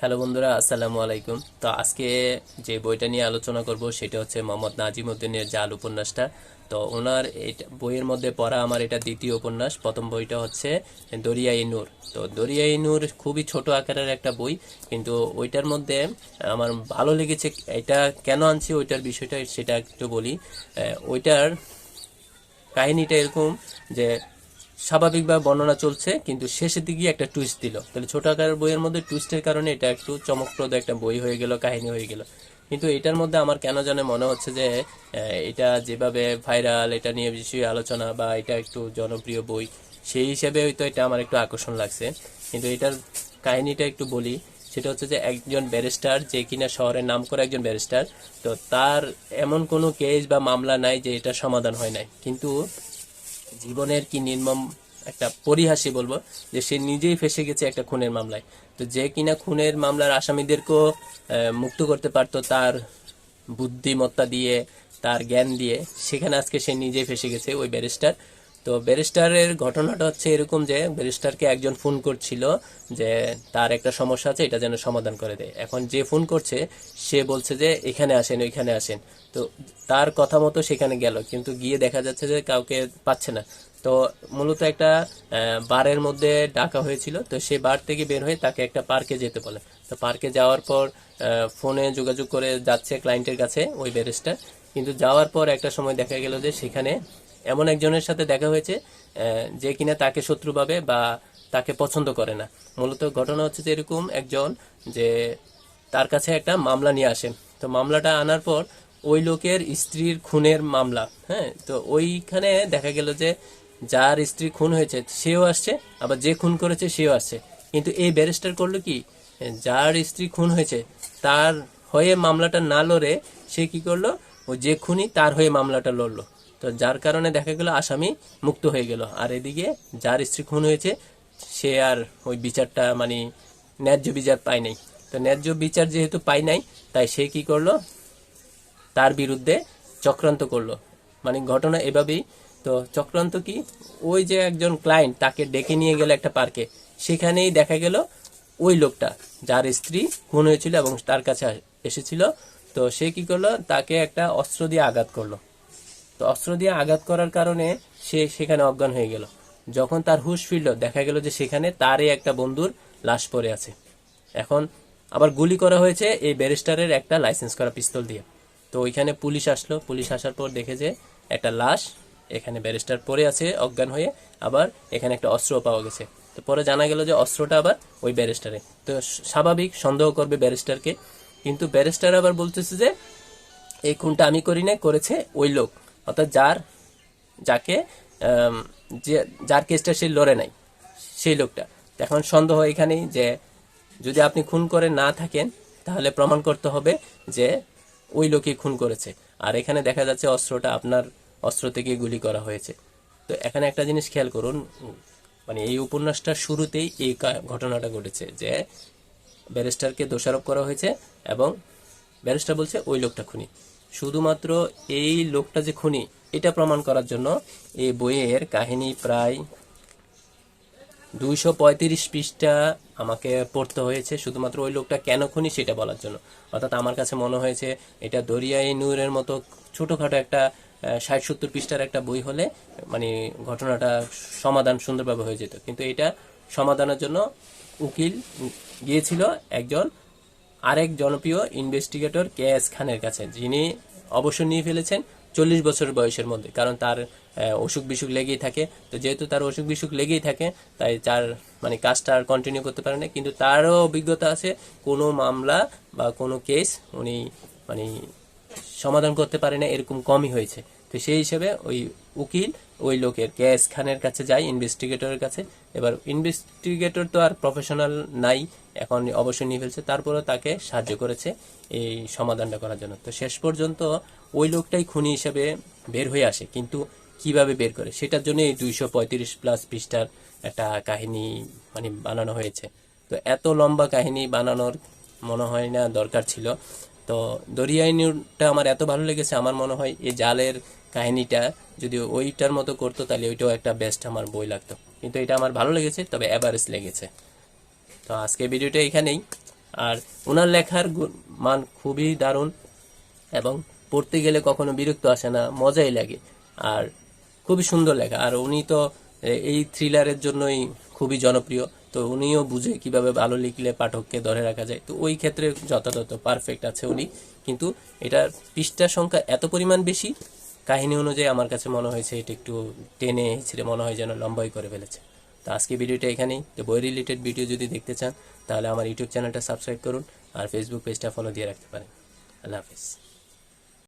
Hello বন্ধুরা, আসসালামু আলাইকুম। তো আজকে যে বইটা নিয়ে আলোচনা করব সেটা হচ্ছে মোহাম্মদ নাজিম উদ্দিনের জাল উপন্যাসটা। তো ওনার এটা বইয়ের মধ্যে পড়া আমার এটা দ্বিতীয় উপন্যাস। প্রথম বইটা হচ্ছে দরিয়াই নূর। তো দরিয়াই নূর খুবই ছোট আকারের একটা বই, কিন্তু ওইটার মধ্যে আমার ভালো লেগেছে এটা কেন আনছি, ওইটার বিষয়টা সেটা একটু বলি। ওইটার কাহিনীটা এরকম যে স্বাভাবিকভাবে বর্ণনা চলছে, কিন্তু শেষের দিকে একটা টুইস্ট দিল। তাহলে ছোট আকারের বইয়ের মধ্যে টুইস্টের কারণে এটা একটু চমকপ্রদ একটা বই হয়ে গেল, কাহিনী হয়ে গেল। কিন্তু এটার মধ্যে আমার কেন জানে মনে হচ্ছে যে এটা যেভাবে ভাইরাল এটা নিয়ে বেশি আলোচনা বা এটা একটু জনপ্রিয় বই, সেই হিসেবে হয়তো এটা আমার একটু আকর্ষণ লাগছে। কিন্তু এটার কাহিনীটা একটু বলি, সেটা হচ্ছে যে একজন ব্যারিস্টার যে কিনা শহরের নাম করে একজন ব্যারিস্টার তো তার এমন কোনো কেস বা মামলা নাই যে এটা সমাধান হয় নাই। কিন্তু জীবনের কি নির্মম একটা পরিহাসী বলব, যে সে নিজেই ফেসে গেছে একটা খুনের মামলায়। তো যে কিনা খুনের মামলার আসামিদেরকেও মুক্ত করতে পারতো তার বুদ্ধিমত্তা দিয়ে, তার জ্ঞান দিয়ে, সেখানে আজকে সে নিজেই ফেসে গেছে ওই ব্যারিস্টার। তো ব্যারিস্টারের ঘটনাটা হচ্ছে এরকম যে ব্যারিস্টারকে একজন ফোন করছিল যে তার একটা সমস্যা আছে, এটা যেন সমাধান করে দেয়। এখন যে ফোন করছে, সে বলছে যে এখানে আসেন, ওইখানে আসেন। তো তার কথা মতো সেখানে গেল, কিন্তু গিয়ে দেখা যাচ্ছে যে কাউকে পাচ্ছে না। তো মূলত একটা বারের মধ্যে ডাকা হয়েছিল, তো সে বার থেকে বের হয়ে তাকে একটা পার্কে যেতে বলে। তো পার্কে যাওয়ার পর ফোনে যোগাযোগ করে যাচ্ছে ক্লায়েন্টের কাছে ওই ব্যারিস্টার। কিন্তু যাওয়ার পর একটা সময় দেখা গেল যে সেখানে এমন একজনের সাথে দেখা হয়েছে যে কিনা তাকে শত্রু ভাবে বা তাকে পছন্দ করে না। মূলত ঘটনা হচ্ছে যে এরকম একজন যে তার কাছে একটা মামলা নিয়ে আসেন তো মামলাটা আনার পর ওই লোকের স্ত্রীর খুনের মামলা হ্যাঁ? তো ওইখানে দেখা গেল যে যার স্ত্রী খুন হয়েছে, সেও আসছে, আবার যে খুন করেছে, সেও আসছে। কিন্তু এই ব্যারিস্টার করল কি? যার স্ত্রী খুন হয়েছে, তার হয়ে মামলাটা না লড়ে সে কি করল? ও যে খুনি, তার হয়ে মামলাটা লড়লো। তো যার কারণে দেখা গেল আসামি মুক্ত হয়ে গেল। আর এদিকে যার স্ত্রী খুন হয়েছে, সে আর ওই বিচারটা মানে ন্যায্য বিচার পায় নাই। তো ন্যায্য বিচার যেহেতু পায় নাই, তাই সে কি করল? তার বিরুদ্ধে চক্রান্ত করল। মানে ঘটনা এভাবেই। তো চক্রান্ত কি? ওই যে একজন ক্লায়েন্ট তাকে ডেকে নিয়ে গেল একটা পার্কে সেখানেই দেখা গেল ওই লোকটা, যার স্ত্রী খুন হয়েছিল এবং তার কাছে এসেছিল। তো সে কি করল? তাকে একটা অস্ত্র দিয়ে আঘাত করল। তো অস্ত্র দিয়ে আঘাত করার কারণে সে সেখানে অজ্ঞান হয়ে গেল। যখন তার হুশ ফিরল, দেখা গেল যে সেখানে তারই একটা বন্ধুর লাশ পড়ে আছে। এখন আবার গুলি করা হয়েছে এই ব্যারিস্টারের একটা লাইসেন্স করা পিস্তল দিয়ে। তো ওইখানে পুলিশ আসলো। পুলিশ আসার পর দেখে যে একটা লাশ এখানে ব্যারিস্টার পড়ে আছে, অজ্ঞান হয়ে। আবার এখানে একটা অস্ত্র পাওয়া গেছে। তো পরে জানা গেল যে অস্ত্রটা আবার ওই ব্যারিস্টারে তো স্বাভাবিক সন্দেহ করবে ব্যারিস্টারকে। কিন্তু ব্যারিস্টার আবার বলতেছে যে, এই খুনটা আমি করি না করেছে ওই লোক। অর্থাৎ যার, যাকে যে, যার কেসটা সে লড়ে নাই, সেই লোকটা। এখন সন্দেহ এখানেই যে, যদি আপনি খুন করে না থাকেন, তাহলে প্রমাণ করতে হবে যে, ওই লোকই খুন করেছে। আর এখানে দেখা যাচ্ছে অস্ত্রটা আপনার অস্ত্র থেকে গুলি করা হয়েছে। তো এখানে একটা জিনিস খেয়াল করুন মানে এই উপন্যাসটার শুরুতেই এই ঘটনাটা ঘটেছে যে, ব্যারিস্টারকে দোষারোপ করা হয়েছে এবং ব্যারিস্টার বলছে ওই লোকটা খুনি। শুধুমাত্র এই লোকটা যে খুনি, এটা প্রমাণ করার জন্য এই বইয়ের কাহিনী প্রায় দুইশো পঁয়ত্রিশ পৃষ্ঠা আমাকে পড়তে হয়েছে। শুধুমাত্র ওই লোকটা কেন খুনি সেটা বলার জন্য। অর্থাৎ আমার কাছে মনে হয়েছে, এটা দরিয়াই নূরের মতো ছোটোখাটো একটা ষাট সত্তর পৃষ্ঠার একটা বই হলে মানে ঘটনাটা সমাধান সুন্দরভাবে হয়ে যেত। কিন্তু এটা সমাধানের জন্য উকিল গিয়েছিল একজন আরেক জনপ্রিয় ইনভেস্টিগেটর কে এস খানের কাছে, যিনি অবসর নিয়ে ফেলেছেন চল্লিশ বছর বয়সের মধ্যে, কারণ তার অসুখ বিসুখ লেগেই থাকে। তো যেহেতু তার অসুখ বিসুখ লেগেই থাকে, তাই তার মানে কাজটা আর কন্টিনিউ করতে পারে না। কিন্তু তারও অভিজ্ঞতা আছে, কোনো মামলা বা কোনো কেস উনি মানে সমাধান করতে পারে না, এরকম কমই হয়েছে। তো সেই হিসেবে ওই উকিল ওই লোকের কেএস খানের কাছে যায়, ইনভেস্টিগেটরের কাছে। এবার ইনভেস্টিগেটর তো আর প্রফেশনাল নাই, এখন অবশ্যই নিয়ে ফেলছে, তারপরেও তাকে সাহায্য করেছে এই সমাধানটা করার জন্য। তো শেষ পর্যন্ত ওই লোকটাই খুনি হিসেবে বের হয়ে আসে, কিন্তু কীভাবে বের করে? সেটার জন্য এই দুইশো পঁয়ত্রিশ প্লাস পৃষ্ঠার একটা কাহিনী মানে বানানো হয়েছে। তো এত লম্বা কাহিনী বানানোর মনে হয় না দরকার ছিল। তো দরিয়াই নিউটা আমার এত ভালো লেগেছে, আমার মনে হয় এই জালের কাহিনীটা যদি ওইটার মতো করতো, তাহলে ওইটাও একটা বেস্ট আমার বই লাগতো। কিন্তু এটা আমার ভালো লেগেছে, তবে অ্যাভারেজ লেগেছে। তো আজকে ভিডিওটা এখানেই। আর ওনার লেখার মান খুবই দারুণ এবং পড়তে গেলে কখনো বিরক্ত আসে না, মজাই লাগে। আর খুবই সুন্দর লেখা। আর উনি তো এই থ্রিলারের জন্যই খুবই জনপ্রিয়। তো উনিও বুঝে কীভাবে ভালো লিখলে পাঠককে ধরে রাখা যায়। তো ওই ক্ষেত্রে যথাযথ পারফেক্ট আছে উনি। কিন্তু এটার পৃষ্ঠা সংখ্যা এত পরিমাণ বেশি কাহিনী অনুযায়ী আমার কাছে মনে হয়েছে এটা একটু টেনে ছেড়ে মনে হয় যেন লম্বাই করে ফেলেছে। তো আজকে ভিডিওটা এখানেই। তো বই রিলেটেড ভিডিও যদি দেখতে চান, তাহলে আমার ইউটিউব চ্যানেলটা সাবস্ক্রাইব করুন আর ফেসবুক পেজটা ফলো দিয়ে রাখতে পারেন। আল্লাহ হাফিজ।